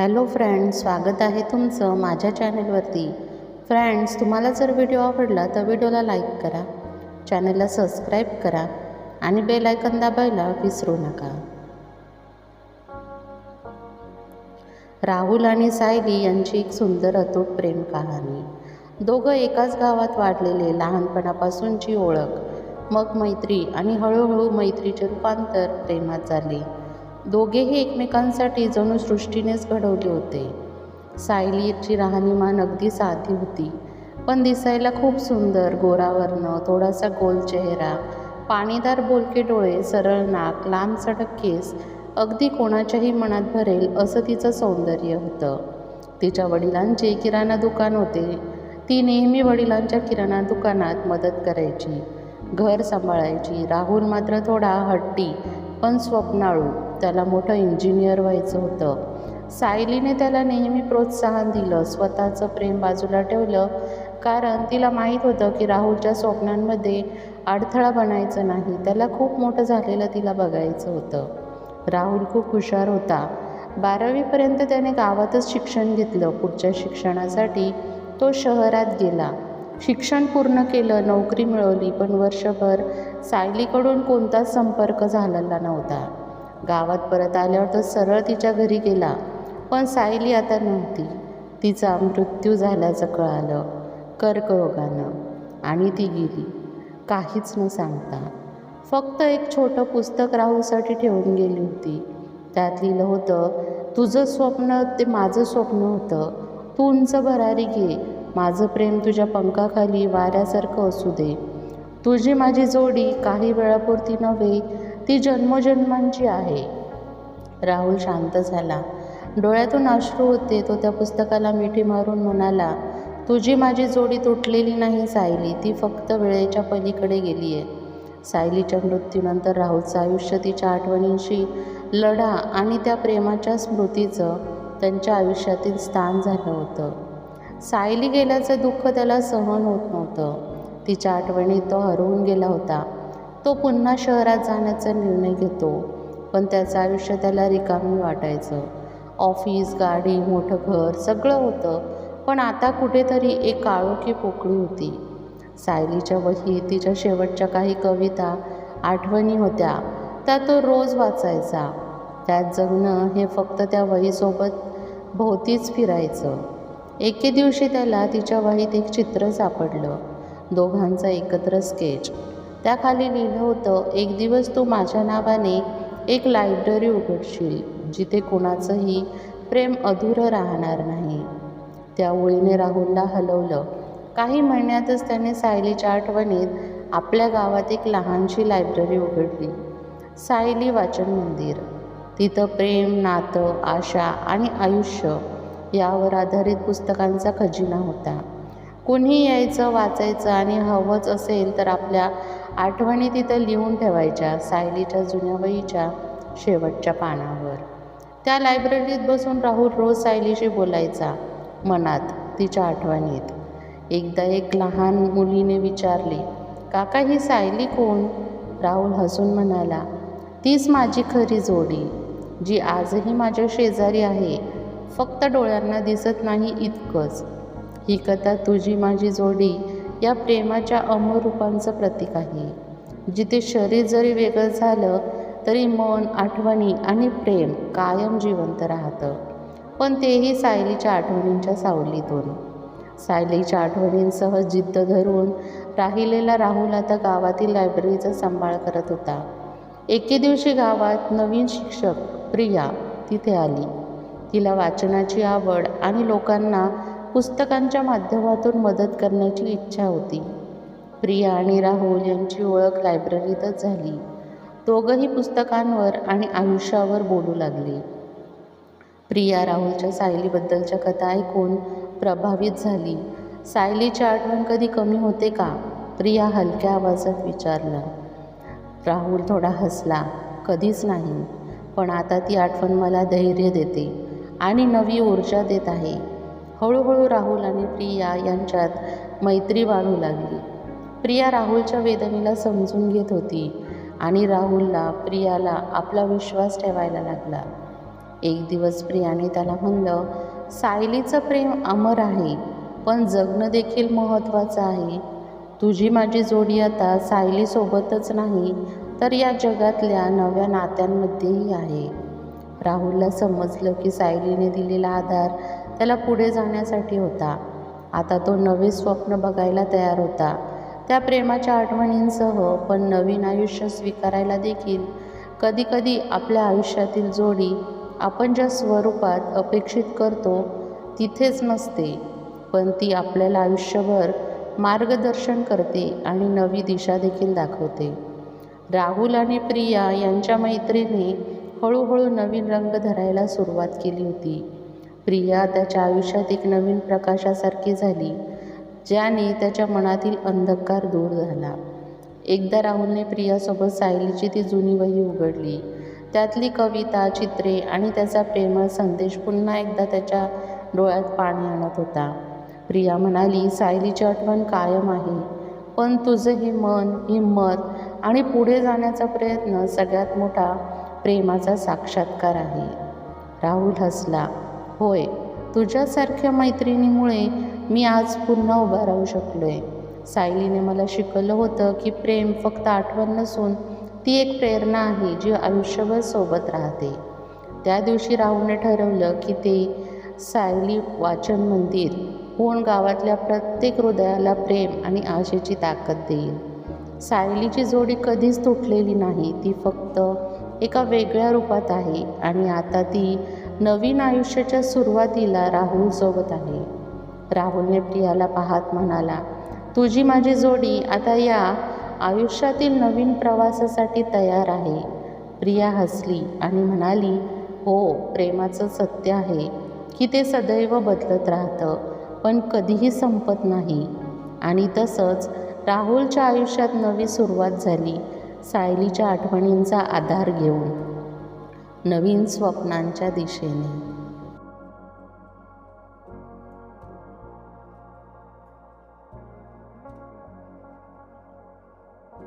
Hello friends स्वागत आहे तुमचं माझ्या चॅनलवरती. फ्रेंड्स तुम्हाला जर व्हिडिओ आवडला तर व्हिडिओला लाईक करा चॅनलला सबस्क्राईब करा आणि बेल आयकन दाबायला विसरू नका. राहुल आणि सायली यांची एक सुंदर अतूट प्रेम कहाणी. दोघं एकाच गावात वाढलेले लहानपणापासूनची ओळख. मग मैत्री आणि हळूहळू मैत्रीचे रूपांतर प्रेमात झाले. दोघेही एकमेकांसाठी जणू सृष्टीनेच घडवले होते. सायलीची राहणीमान अगदी साधी होती पण दिसायला खूप सुंदर गोरावर्ण थोडासा गोल चेहरा पाणीदार बोलके डोळे सरळ नाक लांब सडक केस अगदी कोणाच्याही मनात भरेल असं तिचं सौंदर्य होतं. तिच्या वडिलांचे किराणा दुकान होते. ती नेहमी वडिलांच्या किराणा दुकानात मदत करायची. घर सांभाळायची राहुल मात्र थोडा हट्टी पण स्वप्नाळू. त्याला मोठं इंजिनियर व्हायचं होतं. सायलीने त्याला नेहमी प्रोत्साहन दिलं स्वतःचं प्रेम बाजूला ठेवलं. कारण तिला माहीत होतं की राहुलच्या स्वप्नांमध्ये अडथळा बनायचं नाही. त्याला खूप मोठं झालेलं तिला बघायचं होतं. राहुल खूप हुशार होता. बारावीपर्यंत त्याने गावातच शिक्षण घेतलं. पुढच्या शिक्षणासाठी तो शहरात गेला. शिक्षण पूर्ण केलं नोकरी मिळवली पण वर्षभर सायलीकडून कोणताच संपर्क झालेला नव्हता. गावात परत आल्यावर तो सरळ तिच्या घरी गेला. पण सायली आता नव्हती. तिचा मृत्यू झाल्याचं कळालं कर्करोगानं आणि ती गेली. काहीच न सांगता. फक्त एक छोटं पुस्तक राहूसाठी ठेवून गेली होती. त्यात लिहिलं होतं तुझं स्वप्न ते माझं स्वप्न होतं. तू उंच भरारी घे. माझं प्रेम तुझ्या पंखाखाली वाऱ्यासारखं असू दे. तुझी माझी जोडी काही वेळापुरती नव्हे ती जन्मोजन्मांची आहे. राहुल शांत झाला. डोळ्यातून अश्रू होते. तो त्या पुस्तकाला मिठी मारून म्हणाला तुझी माझी जोडी तुटलेली नाही सायली. ती फक्त वेळेच्या पलीकडे गेली आहे सायलीच्या मृत्यूनंतर राहुलचं आयुष्य तिच्या आठवणींशी लढा आणि त्या प्रेमाच्या स्मृतीचं त्यांच्या आयुष्यातील स्थान झालं होतं. सायली गेल्याचं दुःख त्याला सहन होत नव्हतं. तिच्या आठवणीत तो हरवून गेला होता. तो पुन्हा शहरात जाण्याचा निर्णय घेतो पण त्याचं आयुष्य त्याला रिकामी वाटायचं. ऑफिस गाडी मोठं घर सगळं होतं पण आता कुठेतरी एक काळोखी पोकळी होती. सायलीच्या वहीत तिच्या शेवटच्या काही कविता आठवणी होत्या. त्या तो रोज वाचायचा. त्यात जगणं हे फक्त त्या वहीसोबत भोवतीच फिरायचं. एके दिवशी त्याला तिच्या वहीत एक चित्र सापडलं. दोघांचा एकत्र स्केच. त्याखाली लिहिलं होतं एक दिवस तू माझ्या नावाने एक लायब्ररी उघडशील जिथे कोणाचंही प्रेम अधुरं राहणार नाही. त्या ओळीने राहुलला हलवलं. काही महिन्यातच त्याने सायलीच्या आठवणीत आपल्या गावात एक लहानशी लायब्ररी उघडली. सायली वाचन मंदिर. तिथं प्रेम नातं आशा आणि आयुष्य यावर आधारित पुस्तकांचा खजिना होता. कुणी यायचं वाचायचं आणि हवंच असेल तर आपल्या आठवणी तिथं लिहून ठेवायच्या सायलीच्या जुन्या वहीच्या शेवटच्या पानावर. त्या लायब्ररीत बसून राहुल रोज सायलीशी बोलायचा मनात तिच्या आठवणीत. एकदा एक लहान मुलीने विचारले काका ही सायली कोण? राहुल हसून म्हणाला तीच माझी खरी जोडी जी आजही माझ्या शेजारी आहे. फक्त डोळ्यांना दिसत नाही इतकंच. ही कथा तुझी माझी जोडी या प्रेमाच्या अमर रूपांचं प्रतीक आहे. जिथे शरीर जरी वेगळं झालं तरी मन आठवणी आणि प्रेम कायम जिवंत राहतं. पण तेही सायलीच्या आठवणींच्या सावलीतून. सायलीच्या आठवणींसह जिद्द धरून राहिलेला राहुल आता गावातील लायब्ररीचा सांभाळ करत होता. एके दिवशी गावात नवीन शिक्षक प्रिया तिथे आली. तिला वाचनाची आवड आणि लोकांना पुस्तकांच्या माध्यमातून मदत करण्याची इच्छा होती. प्रिया आणि राहुल यांची ओळख लायब्ररीतच झाली. दोघंही पुस्तकांवर आणि आयुष्यावर बोलू लागले. प्रिया राहुलच्या सायलीबद्दलच्या कथा ऐकून प्रभावित झाली. सायलीची आठवण कधी कमी होते का? प्रिया हलक्या आवाजात विचारलं. राहुल थोडा हसला. कधीच नाही. पण आता ती आठवण मला धैर्य देते आणि नवी ऊर्जा देत आहे. हळूहळू राहुल आणि प्रिया यांच्यात मैत्री वाढू लागली. प्रिया राहुलच्या वेदनेला समजून घेत होती आणि राहुलला प्रियाला आपला विश्वास ठेवायला लागला. एक दिवस प्रियाने त्याला म्हणलं सायलीचं प्रेम अमर आहे पण जगणं देखील महत्त्वाचं आहे. तुझी माझी जोडी आता सायलीसोबतच नाही तर या जगातल्या नव्या नात्यांमध्येही आहे. राहुलला समजलं की सायलीने दिलेला आधार त्याला पुढे जाण्यासाठी होता. आता तो नवे स्वप्न बघायला तयार होता. त्या प्रेमाच्या आठवणींसह पण नवीन आयुष्य स्वीकारायला देखील कधीकधी आपल्या आयुष्यातील जोडी आपण ज्या स्वरूपात अपेक्षित करतो तिथेच नसते. पण ती आपल्याला आयुष्यभर मार्गदर्शन करते आणि नवी दिशा देखील दाखवते. राहुल आणि प्रिया यांच्या मैत्रीने हळूहळू नवीन रंग धरायला सुरुवात केली होती. प्रिया त्याच्या आयुष्यात एक नवीन प्रकाशासारखी झाली ज्याने त्याच्या मनातील अंधकार दूर झाला. एकदा राहुलने प्रियासोबत सायलीची ती जुनी वही उघडली. त्यातली कविता चित्रे आणि त्याचा प्रेमळ संदेश पुन्हा एकदा त्याच्या डोळ्यात पाणी आणत होता. प्रिया म्हणाली सायलीची आठवण कायम आहे पण तुझं हे मन हिंमत आणि पुढे जाण्याचा प्रयत्न सगळ्यात मोठा प्रेमाचा साक्षात्कार आहे. राहुल हसला. होय तुझ्यासारख्या मैत्रिणीमुळे मी आज पुन्हा उभा राहू शकलो आहे सायलीने मला शिकवलं होतं की प्रेम फक्त आठवण नसून ती एक प्रेरणा आहे जी आयुष्यभर सोबत राहते. त्या दिवशी राहुलने ठरवलं की ते सायली वाचन मंदिर होऊन गावातल्या प्रत्येक हृदयाला प्रेम आणि आशेची ताकद देईल. सायलीची जोडी कधीच तुटलेली नाही ती फक्त एका वेगळ्या रूपात आहे आणि आता ती नवीन आयुष्याच्या सुरुवातीला राहुलसोबत आहे. राहुलने प्रियाला पाहत म्हणाला तुझी माझी जोडी आता या आयुष्यातील नवीन प्रवासासाठी तयार आहे. प्रिया हसली आणि म्हणाली हो प्रेमाचं सत्य आहे की ते सदैव बदलत राहतं पण कधीही संपत नाही. आणि तसंच राहुलच्या आयुष्यात नवी सुरुवात झाली सायलीच्या आठवणींचा आधार घेऊन. नवीन स्वप्नांच्या दिशेने.